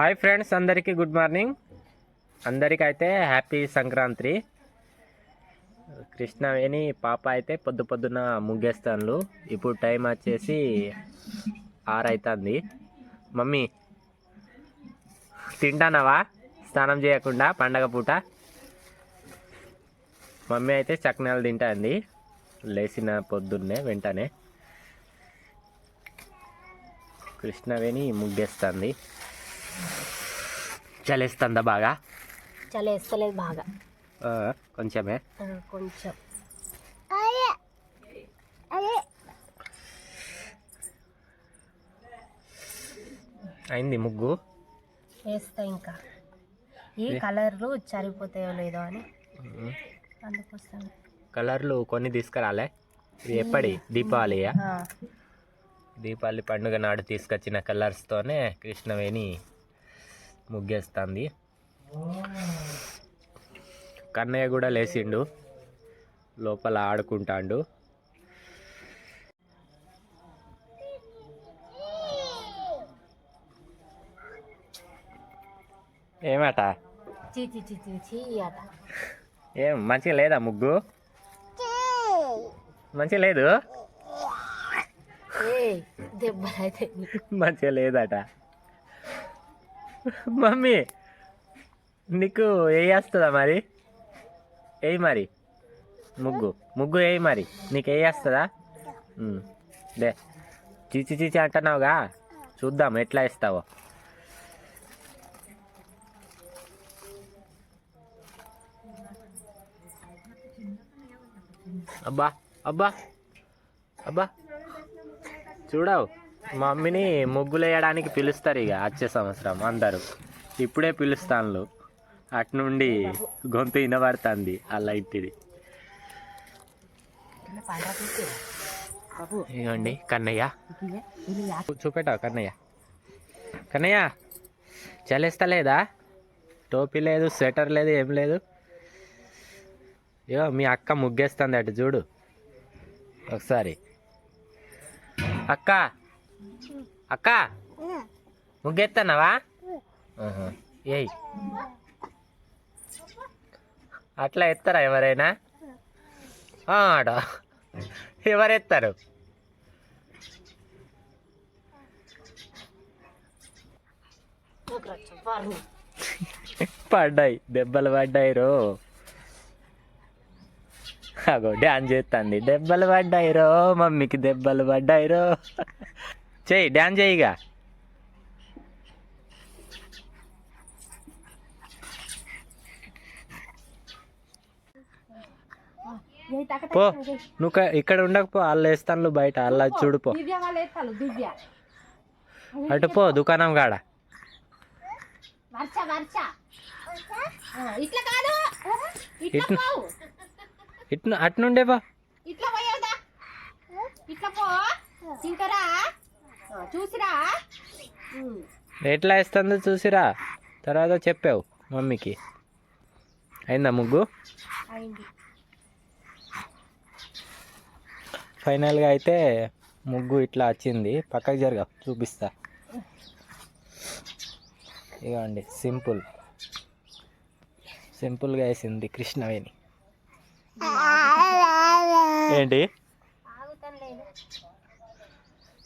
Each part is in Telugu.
హాయ్ ఫ్రెండ్స్ అందరికీ గుడ్ మార్నింగ్. అందరికైతే హ్యాపీ సంక్రాంతి. కృష్ణవేణి పాప అయితే పొద్దు పొద్దున ముగ్గేస్తాను ఇప్పుడు టైం వచ్చేసి ఆరైతుంది. మమ్మీ తింటానవా? స్నానం చేయకుండా పండగ పూట. మమ్మీ అయితే చక్నాలు తింటుంది. లేచిన పొద్దున్నే వెంటనే. కృష్ణవేణి ముగ్గేస్తుంది. చలేస్తుందా బాగా? చలి వేస్తలేదు బాగా. ఆ, కొంచెమే. కొంచెం. అయింది ముగ్గు? వేస్తా ఇంకా. ఈ కలర్లు చరిపోతాయో లేదో అని. అందుకోసం. కలర్లు కొన్ని తీసుకురాలే. ఇది ఎప్పటి? దీపావళియా? దీపావళి పండుగ నాడు తీసుకొచ్చిన కలర్స్తోనే కృష్ణవేణి ముగ్గేస్తుంది. కన్నయ్య కూడా లేచిండు. లోపల ఆడుకుంటాండు. ఏమట? ఏం మంచిగా లేదా ముగ్గు? మంచిగా లేదు. మంచిగా లేదట. మమ్మీ నీకు వేస్తుందా మరి? వేయి మరి? ముగ్గు. ముగ్గు వేయి మరి? నీకు వేస్తుందా? ఉమ్, దే చీచి చీచి అంటున్నావుగా? చూద్దాం ఎట్లా ఇస్తావో అబ్బా అబ్బా అబ్బా. చూడవు. మమ్మీని ముగ్గులు వేయడానికి పిలుస్తారు ఇక వచ్చే సంవత్సరం అందరూ. ఇప్పుడే పిలుస్తాను అటు నుండి గొంతు వినబడుతుంది ఆ లైట్ది ఇట్లా ఇదిగోండి కన్నయ్య. చూపెట్టావు కన్నయ్య. కన్నయ్య చలేస్తలేదా టోపీ లేదు స్వెటర్ లేదు ఏం లేదు. ఇగో మీ అక్క ముగ్గేస్తుంది అటు చూడు. ఒకసారి. అక్క అక్క ముగ్గెత్తన్నావా. ఏయ్. అట్లా ఎత్తారా ఎవరైనా? ఆడ. ఎవరెత్తారు. పడ్డాయి దెబ్బలు పడ్డాయి రో. అగో డ్యాన్స్ చేస్తుంది దెబ్బలు పడ్డాయి రో మమ్మీకి దెబ్బలు పడ్డాయి రో. చెయ్యి డ్యాన్స్ తక్క పో. నువ్వు ఇక్కడ ఉండకపో వాళ్ళు వేస్తాను బయట అల్ల చూడుపో. అటు పో దుకాణం కాడ. ఇట్లా కాదు. ఇట్లా ఇట్లా. పోవు. ఇటు అటు నుండే పో. చూసిరా. ఎట్లా వేస్తుందో చూసిరా? తర్వాత చెప్పావు మమ్మీకి. అయిందా ముగ్గు? ఫైనల్గా అయితే ముగ్గు ఇట్లా వచ్చింది. పక్కకు జరగ చూపిస్తా. ఇగోండి సింపుల్. సింపుల్గా వేసింది కృష్ణవేణి. ఏంటి? ఆగుతాను లేదు. ఇగో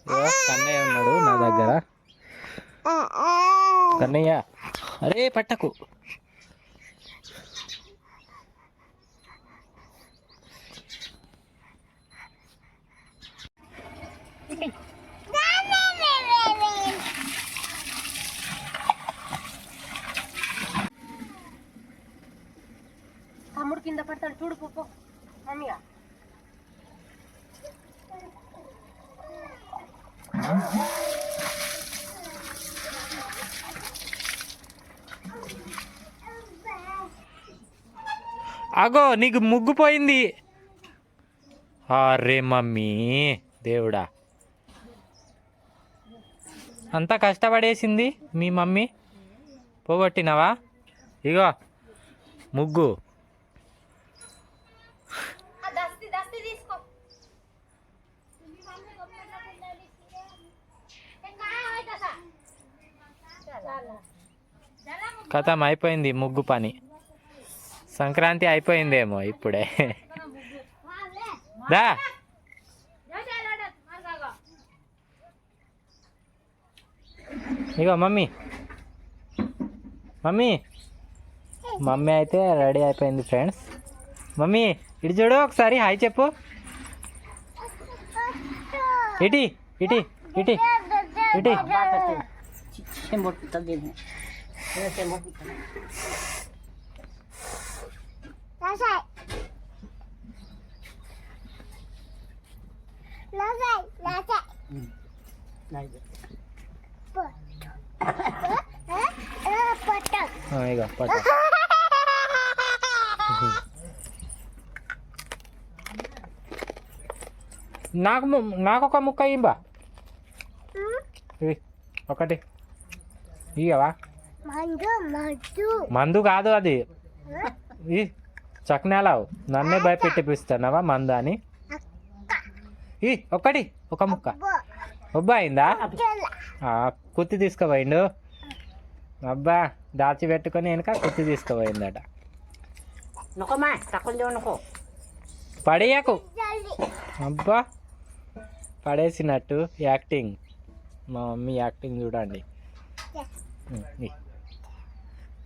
కన్నయ్య ఉన్నాడు నా దగ్గర. కన్నయ్య అరే పట్టకు. తమ్ముడు కింద పడతాడు చూడు పప్పు మమ్మీగా అగో నీకు ముగ్గు పోయింది. అరే మమ్మీ దేవుడా. అంతా కష్టపడేసింది మీ మమ్మీ. పోగొట్టినవా? ఇగో ముగ్గు ఆ దస్తి దస్తి తీసుకో కథం అయిపోయింది ముగ్గు పని సంక్రాంతి అయిపోయిందేమో ఇప్పుడే దా ఇగో మమ్మీ మమ్మీ మమ్మీ అయితే రెడీ అయిపోయింది ఫ్రెండ్స్ మమ్మీ ఇటు చూడు ఒకసారి హాయ్ చెప్పు ఇటీ ఇటీ ఇటీ ఇటీ ఆ, ఇగో పట్టు నాకు ము- నాకు ఒక ముక్క ఇవ్వా ఇవి, ఒకటి ఇవా మందు కాదు అది. ఈ చక్నాలావు. నన్నే భయపెట్టిపిస్తున్నావా మందు అని ఈ ఒకటి ఒక ముక్క. ఉబ్బా అయిందా? ఆ, కుత్తి తీసుకుపోయిండు. అబ్బా దాచి పెట్టుకొని వెనక కుత్తి తీసుకుపోయిందట. పడేయకు. అబ్బా పడేసినట్టు యాక్టింగ్. మా మమ్మీ యాక్టింగ్ చూడండి.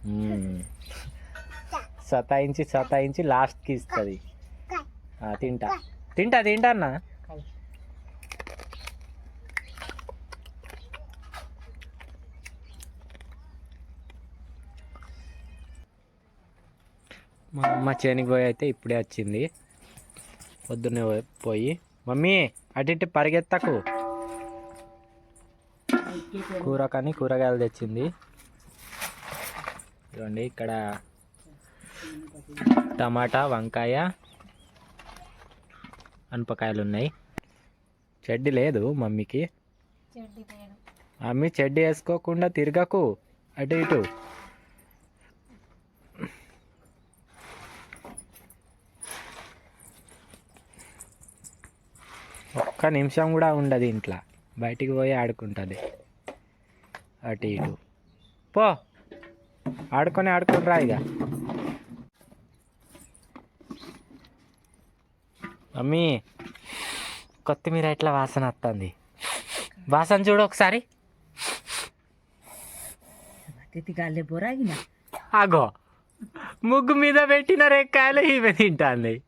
సతాయించి సతాయించి లాస్ట్కి ఇస్తుంది. ఆ, తింటా. తింటా తింటా అన్న? మా అమ్మ చేనికి పోయి అయితే ఇప్పుడే వచ్చింది. పొద్దున్నే పోయి- పోయి. మమ్మీ అటు ఇటు పరిగెత్తకు. కూర కానీ కూరగాయలు తెచ్చింది. చూడండి ఇక్కడ టమాటా వంకాయ అనపకాయలు ఉన్నాయి. చెడ్డి లేదు మమ్మీకి. మమ్మీ చెడ్డి వేసుకోకుండా తిరగకు. అటు ఇటు. ఒక్క నిమిషం కూడా ఉండదు ఇంట్లో. బయటికి పోయి ఆడుకుంటుంది. అటు ఇటు. పో. ఆడుకొని ఆడుకొని రా ఇక. మమ్మీ కొత్తిమీర ఇట్లా వాసన వస్తుంది? వాసన చూడు ఒకసారి. అగో ముగ్గు మీద పెట్టిన రెక్కాయలు ఈమె తింటాంది.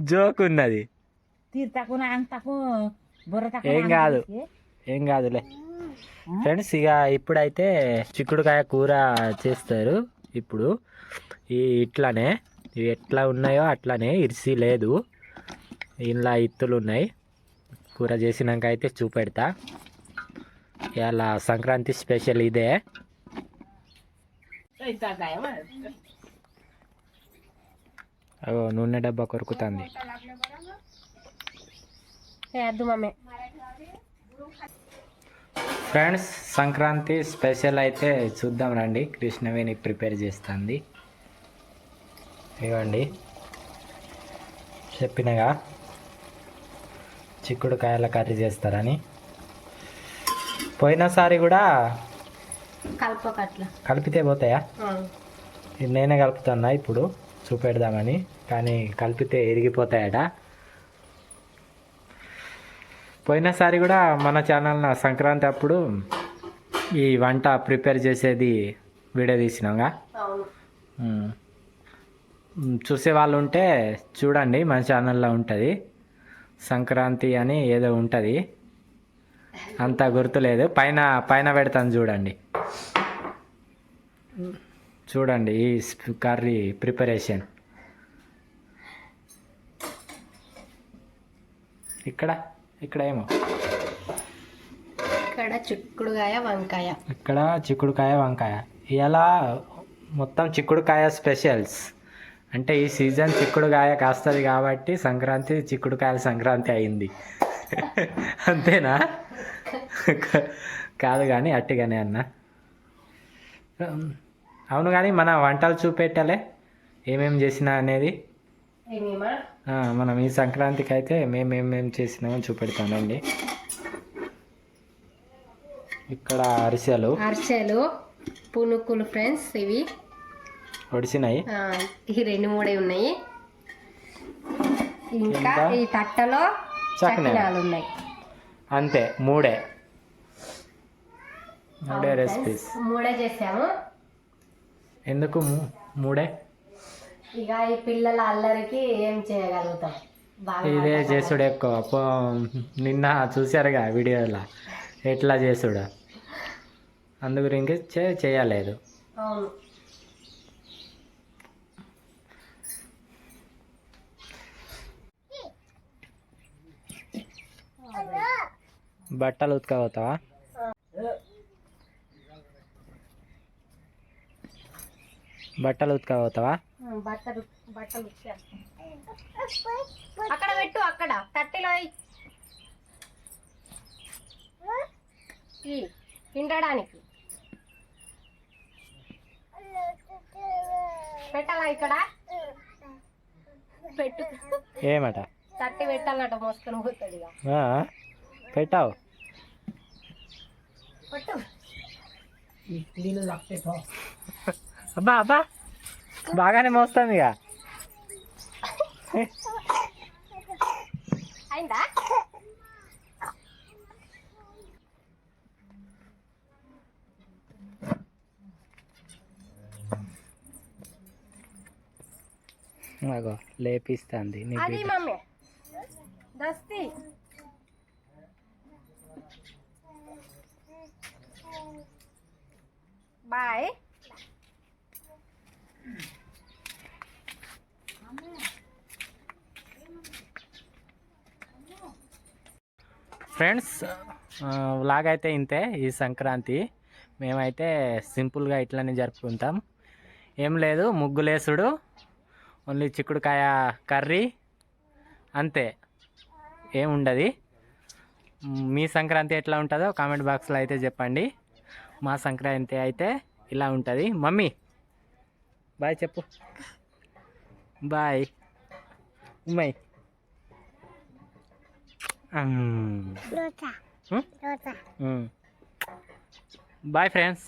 జోక్ ఉన్నది. ఏం కాదు. ఏం కాదులే. ఫ్రెండ్స్ ఇక ఇప్పుడైతే చిక్కుడుకాయ కూర చేస్తారు. ఇప్పుడు ఈ ఇట్లానే ఇవి ఎట్లా ఉన్నాయో అట్లానే ఇరిసి లేదు. ఇంట్లో ఇత్తులు ఉన్నాయి. కూర చేసినాక అయితే చూపెడతా. ఇలా సంక్రాంతి స్పెషల్ ఇదే. అగో నూనె డబ్బా కొరుకుతుంది. ఫ్రెండ్స్ సంక్రాంతి స్పెషల్ అయితే చూద్దాం రండి. కృష్ణవేణి ప్రిపేర్ చేస్తుంది. ఇవ్వండి. చెప్పినగా చిక్కుడుకాయల కర్రీ చేస్తారని. పోయినసారి కూడా కలపకట్ల. కలిపితే పోతాయా? నేనే కలుపుతున్నా ఇప్పుడు చూపెడదామని. కానీ కలిపితే ఎరిగిపోతాయట. పోయినసారి కూడా మన ఛానల్ సంక్రాంతి అప్పుడు ఈ వంట ప్రిపేర్ చేసేది వీడియో తీసినాగా? చూసే వాళ్ళు ఉంటే చూడండి మన ఛానల్లో ఉంటుంది. సంక్రాంతి అని ఏదో ఉంటుంది. అంత గుర్తులేదు పైన పైన పెడతాను చూడండి. చూడండి ఈ కర్రీ ప్రిపరేషన్. ఇక్కడ? ఇక్కడ ఏమో ఇక్కడ చిక్కుడుగాయ వంకాయ. ఇక్కడ చిక్కుడుకాయ వంకాయ. ఇలా మొత్తం చిక్కుడుకాయ స్పెషల్స్. అంటే ఈ సీజన్ చిక్కుడుకాయ కాస్తుంది కాబట్టి సంక్రాంతి చిక్కుడుకాయల సంక్రాంతి అయింది. అంతేనా? కాదు కానీ అట్టిగానే అన్న. అవును కానీ మన వంటలు చూపెట్టాలే. ఏమేం చేసినా అనేది. ఏమేమా మనం ఈ సంక్రాంతికి అయితే మేమేమేం చేసినామో చూపెడతానండి. ఇక్కడ అరిసెలు. అరిసెలు పునుకులు ఫ్రెండ్స్ ఇవి. ఒడిసినాయి. ఈ రెండు మూడే ఉన్నాయి. ఇంకా? ఈ తట్టలో చకినాలు. చకినాలు ఉన్నాయి. అంతే మూడే. మూడే రెసిపీస్ మూడే చేసాము. ఎందుకు మూడే? ఇక ఈ పిల్లల అల్లరికి ఏం చేయగలుగుతాం? ఇదే చేసుడు ఎక్కువ. నిన్న చూశారుగా వీడియోలో. ఎట్లా చేసుడు? అందు గురించి చే- చేయలేదు. అవును. బట్టలు ఉతకపోతావా? బట్టలు ఉతకపోతావా? ఆ, బట్టలు బట్టలు. అక్కడ పెట్టు అక్కడ. తట్టిలో తినడానికి పెట్టాలా ఇక్కడ? పెట్టు. ఏమట? తట్టి పెట్టాలట మోసుకొని పోతుంది? పెట్టావు. పట్టు. అబ్బా అబ్బా. బాగానే మోస్తాం ఇక అయిందా? అగో లేపిస్తుంది అది. మమ్మీ. దస్తి. బాయ్. ఫ్రెండ్స్ వ్లాగ్ అయితే ఇంతే ఈ సంక్రాంతి. మేమైతే సింపుల్గా ఇట్లనే జరుపుకుంటాం. ఏం లేదు ముగ్గులేసుడు ఓన్లీ చిక్కుడుకాయ కర్రీ అంతే. ఏముండదు మీ సంక్రాంతి ఎట్లా ఉంటుందో కామెంట్ బాక్స్లో అయితే చెప్పండి. మా సంక్రాంతి అయితే ఇలా ఉంటుంది. మమ్మీ బాయ్ చెప్పు. బాయ్. ఉమ్మయ్. Bye friends.